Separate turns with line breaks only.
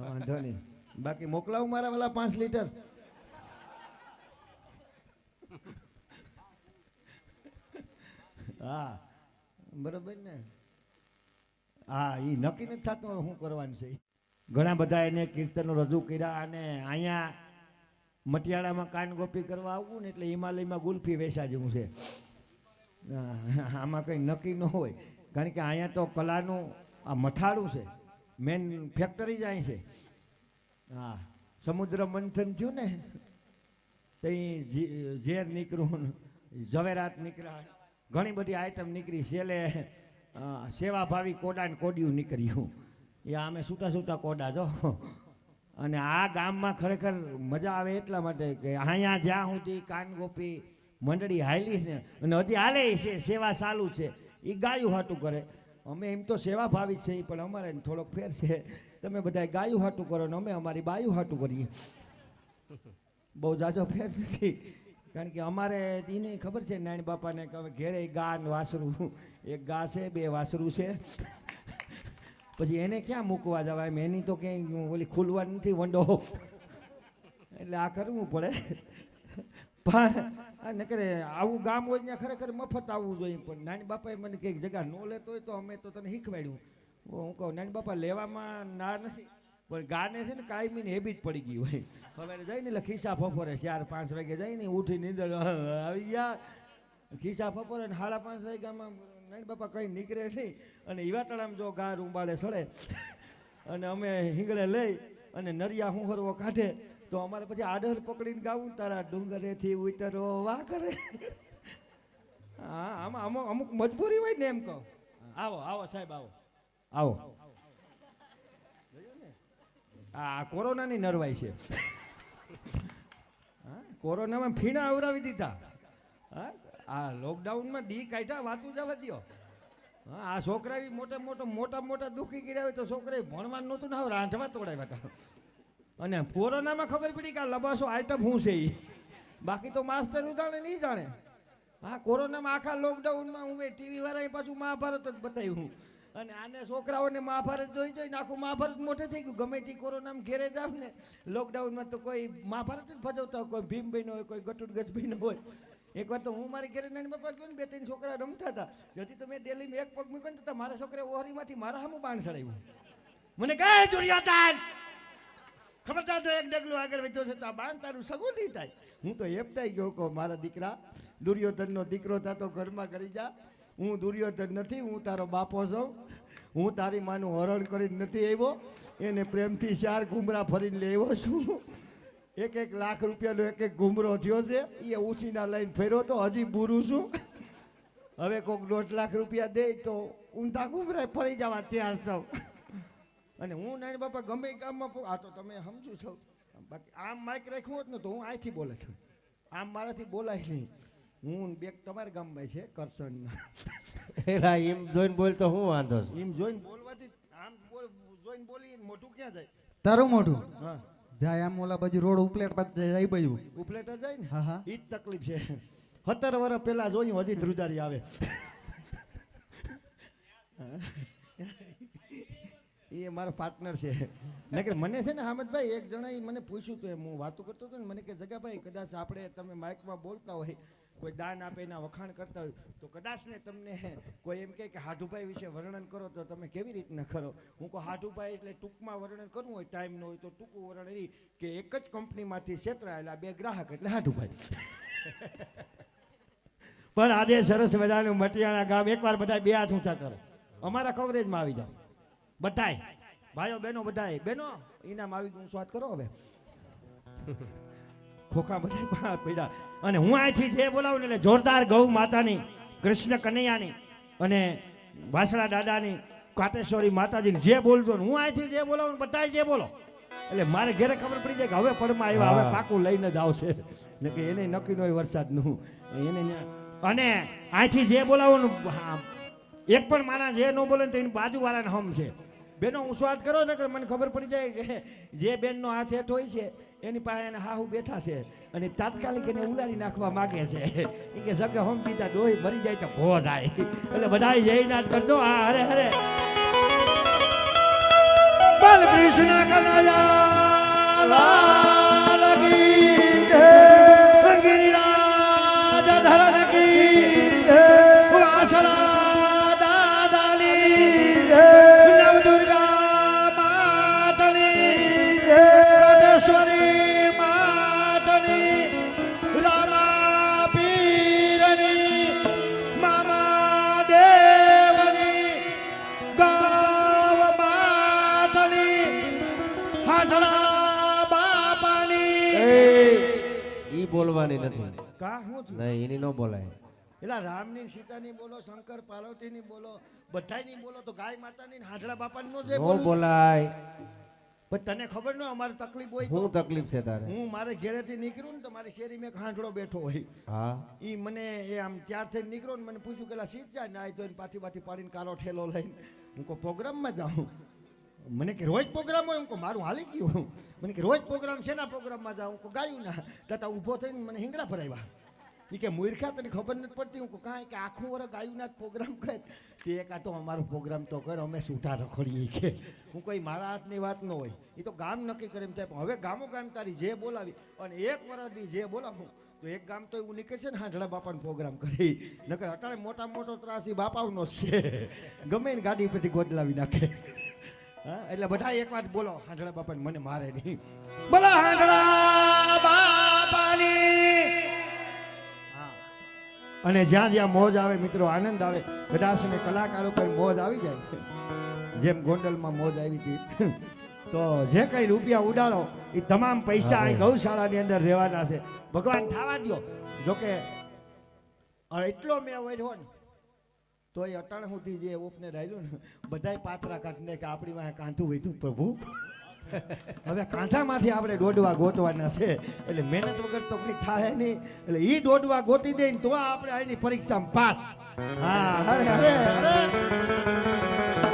વાંધો નહીં. બાકી મોકલાવું મારા વાલા પાંચ લીટર? હા, બરોબર ને? હા એ નક્કી નથી થતું શું કરવાનું છે ઘણા બધા એને કીર્તનો રજૂ કર્યા અને અહીંયા મટિયાળામાં કાન ગોપી કરવા આવવું ને એટલે હિમાલયમાં ગુલ્ફી વેસા જેવું છે. આમાં કંઈ નક્કી ન હોય. કારણ કે અહીંયા તો કલાનું આ મથાળું છે. મેન ફેક્ટરી જ અહીં છે. હા, સમુદ્ર મંથન થયું ને ત્યાં ઝેર નીકળ્યું ઝવેરાત નીકળ્યા. ઘણી બધી આઈટમ નીકળી. છેલ્લે સેવા સેવાભાવી કોડા ને કોડિયું નીકળ્યું. એ અમે છૂટા છૂટા કોડા જો. અને આ ગામમાં ખરેખર મજા આવે એટલા માટે કે અહીંયા જ્યાં સુધી કાનગોપી મંડળી હાલી છે, અને હજી હાલે છે, સેવા ચાલુ છે એ ગાયું હાટું કરે. અમે એમ તો સેવા ભાવી છે, પણ અમારે થોડોક ફેર છે. તમે બધા ગાયું હાટું કરો ને અમે અમારી બાયું હાટું કરીએ. બહુ જાજો ફેર નથી. કારણ કે અમારે એને ખબર છે નાની બાપાને કે હવે ઘેરે ગા ને વાસરું. એક ગા છે, બે વાસરું છે. પછી એને ક્યાં મૂકવા જવાય? એમ એની તો ક્યાંય ઓલી ખુલવા નથી વંડો. એટલે આ કરવું પડે. પણ આ નકરે આવું ગામ હોય ત્યાં ખરેખર મફત આવવું જોઈએ પણ નાની બાપાએ મને કંઈક જગ્યા ન લેતો હોય તો અમે તો તને શીખવાડ્યું. હું કહું, નાની બાપા લેવામાં ના નથી, પણ ગાને છે ને કાયમીની હેબિટ પડી ગઈ હોય. હવે જઈને એટલે ખિસ્સા ફફોરે, ચાર પાંચ વાગે જઈને ઉઠી નીંદર આવી ગયા. ખિસ્સા ફફોરે સાડા પાંચ વાગ્યામાં નાની બાપા કંઈ નીકળે નહીં. અને ઈવાટણામાં જો ગા ઉંબાળે સડે. અને અમે હિંગળે લઈ અને નરિયા હુંહરવો કાઢે. તો અમારે પછી આડર પકડીને ગાવું તારા ડુંગરેથી ઉતરો વાહ કરે. હા આમાં અમુક અમુક મજબૂરી હોય ને એમ કહો. આવો આવો સાહેબ આવો. આવો. આ કોરોનાની નરવાઈ છે. કોરોનામાં ફીણા આવરાવી દીધા. હા આ લોકડાઉનમાં દી કાઢ્યા વાતું જવા દ્યો. હા આ છોકરા મોટા મોટા મોટા મોટા દુઃખી કર્યા હોય તો છોકરાએ ભણવાનું નહોતું ને હવે રાંધવા તોડાવ્યા હતા. અને કોરોનામાં ખબર પડી કે આ લબાસો આઈટમ શું છે એ બાકી તો માસ્તર જાણે નહીં જાણે. હા, કોરોનામાં આખા લોકડાઉનમાં હું ટીવી વાળાએ પાછું મહાભારત જ બતાવ્યું. અને આને છોકરાઓને મહાભારત જોઈ જોઈને આખું મહાભારત મોટે થઈ ગયું. ગમે તે કોરોનામાં ઘેરે જાવ ને લોકડાઉનમાં તો કોઈ મહાભારત જ ભજવતા હોય, કોઈ ભીમભાઈ હોય, કોઈ ગટુડ ગજભાઈ હોય. એકવાર તો હું મારી ઘરે નાની બાપા ગયો ને, બે ત્રણ છોકરા રમતા હતા. જેથી તો મેં ડેલીમાં એક પગ મૂક્યો ને તો મારા છોકરા ઓહરીમાંથી મારા સામું બાણ ચડાવ્યું મને કહે દુર્યોધન ખબરદાર તો એક ડગલું આગળ વધ્યો છે તો આ બાણ તારું સગું નહીં થાય. હું તો એમ થઈ ગયો કહો, મારા દીકરા, દુર્યોધનનો દીકરો થતો ઘરમાં કરી જા. હું દુર્યોધન નથી, હું તારો બાપો છું. હું તારી માનું હરણ કરીને નથી આવ્યો. એને પ્રેમથી ચાર ઘૂમરા ફરીને લેવો છું. એક એક લાખ રૂપિયાનો એક એક ઘૂમરો થયો છે એ ઉછીના લઈને ફેર્યો તો હજી બુરું છું. હવે કોઈક દોઢ લાખ રૂપિયા દે તો ઊંધા ઘૂમરા ફરી જવા તૈયાર છું. અને હું નાની બાપા ગમે એ ગામમાં પો- આ તો તમે સમજુ છો. બાકી આમ માઇક રાખ્યું હોત ને તો હું અહીંથી બોલે છું. આમ મારાથી બોલાય નહીં. હું બે તમારા ગામમાં છે કરસન
એલા એમ જોઈને બોલ તો હું વાંધો છે?
એમ જોઈને બોલવાથી આમ બોલ જોઈને બોલી મોઢું ક્યાં જાય?
તારું મોઢું
હા.
જાય આમ ઓલા બાજુ રોડ ઉપલેટ પાસે જાય એ બાજુ.
ઉપલેટ જાય ને?
હા હા.
એ જ તકલીફ છે. સત્તર વર્ષ પહેલા જોયું હજી ધ્રુજારી આવે. એ મારો પાર્ટનર છે. નકર મને છે ને હામદભાઈ, એક જણાએ મને પૂછ્યું હતું એમ હું વાતો કરતો હતો ને, મને કે, જગાભાઈ, કદાચ આપણે તમે માઇકમાં બોલતા હોય, કોઈ દાન આપે એના વખાણ કરતા હોય, તો કદાચ ને તમને કોઈ એમ કહે કે હાઠુભાઈ વિશે વર્ણન કરો, તો તમે કેવી રીતના કરો? હું કહું હાઠુભાઈ એટલે ટૂંકમાં વર્ણન કરવું હોય ટાઈમ ન હોય, તો ટૂંકું વર્ણન એ કે એક જ કંપનીમાંથી છેતરાયેલા બે ગ્રાહક, એટલે હાઠુભાઈ પણ આજે સરસ મજાનું મટિયાણા ગામ, એકવાર બધા બે હાથ ઊંચા કરો. અમારા કવરેજમાં આવી જાઓ. બધાય. ભાઈઓ બહેનો બધાય. બહેનો ઇનામ આવી ગયું સ્વાદ કરો હવે. ખોખા બધા પીડા. અને હું અહીંથી જે બોલાવું ને એટલે જોરદાર ગૌ માતાની કૃષ્ણ કનૈયાની અને વાસણા દાદાની કાટેશ્વરી માતાજીની જે બોલજો હું અહીંથી જે બોલાવું ને બધાય જે બોલો. એટલે મારે ઘરે ખબર પડી જાય કે હવે પડમાં આવ્યા હવે પાકું લઈને જ આવશે. કે એને નક્કી ન હોય વરસાદનું. એને અને અહીંથી જે બોલાવો હા, એક પણ મારા જે ન બોલે તો એની બાજુવાળાને હમ છે. બેનો, હું સ્વાદ કરો ને કે મને ખબર પડી જાય કે જે બેનનો હાથ હેઠ હોય છે, એની પાસે એને હાહુ બેઠા છે અને તાત્કાલિક એને ઉલારી નાખવા માગે છે. એ કે સગે હમ પીતા ડોહી ભરી જાય તો ભો જાય. એટલે બધા જય નાચ કરજો, હા, હરે હરે. બલ કૃષ્ણ કનૈયા
બોલવાની નથી.
કા હું
નહીં એની ન બોલાય.
એલા રામની સીતાની બોલો શંકર પાર્વતીની બોલો બધાયની બોલો તો ગાય માતાની હાજરા બાપાની નો જે
ન બોલાય.
પણ તને ખબર ન અમારે તકલીફ હોય હું
તકલીફ છે તારે?
હું મારે ઘેરેથી નીકળું ને તો મારી શેરી મેં હાંડળો બેઠો હોય.
હા.
ઈ મને એ આમ ત્યારથી નીકળો ને મને પૂછ્યું કે સીત જાય ના? તો એને પાછી પાછી પાડીને કારો ઠેલો લઈને. હું પ્રોગ્રામ પ્રોગ્રામમાં જાઉં. મને કે રોજ પ્રોગ્રામ હોય હું કહું, મારું હાલી ગયું. મને કે રોજ પ્રોગ્રામ છે ના પ્રોગ્રામમાં જાઉં. કહું, ગાયું ના. તાતા ઊભો થઈને મને હિંગડા ભરાવ્યા. એ કે મૂર્ખા, તને ખબર નથી પડતી? હું કાંઈ કે આખું વર ગાયું ના પ્રોગ્રામ કરે. તે એક આ તો અમારો પ્રોગ્રામ તો કર, અમે સૂટા રખડીએ કે. હું કોઈ મારા હાથની વાત ન હોય. એ તો ગામ નક્કી કરે એમ થાય, પણ હવે ગામો ગામ તારી જે બોલાવી, અને એક વર્ષથી જે બોલાવું, તો એક ગામ તો એવું નીકળે છે ને હાંઢળા બાપાનો પ્રોગ્રામ કરી. નકર અત્યારે મોટા મોટો ત્રાસી બાપાનો છે. ગમે ગાડી પરથી ગોદલાવી નાખે. હા એટલે બધા એક વાત બોલો. હાંડળા બાપા મને મારે નહીં. બોલો હાંડળા બાપાની. હા. અને જ્યાં જ્યાં મોજ આવે મિત્રો આનંદ આવે કદાચ ને કલાકારો પર મોજ આવી જાય જેમ ગોંડલમાં મોજ આવી હતી. તો જે કઈ રૂપિયા ઉડાડો એ તમામ પૈસા અહીં ગૌશાળાની અંદર રહેવાના છે. ભગવાન થવા દો જોકે એટલો મેં વર્યો ને તો એ અટાણ સુધી જે ઓપને રાખ્યું ને, બધાય પાત્રા કાઢને કે આપણી પાસે કાંધું વધ્યું. પ્રભુ, હવે કાંધામાંથી આપણે દોડવા ગોતવાના છે. એટલે મહેનત વગર તો કંઈ થાય નહીં. એટલે એ દોડવા ગોતી દે તો આપણે આની પરીક્ષામાં પાસ. હા, હરે હરે અરે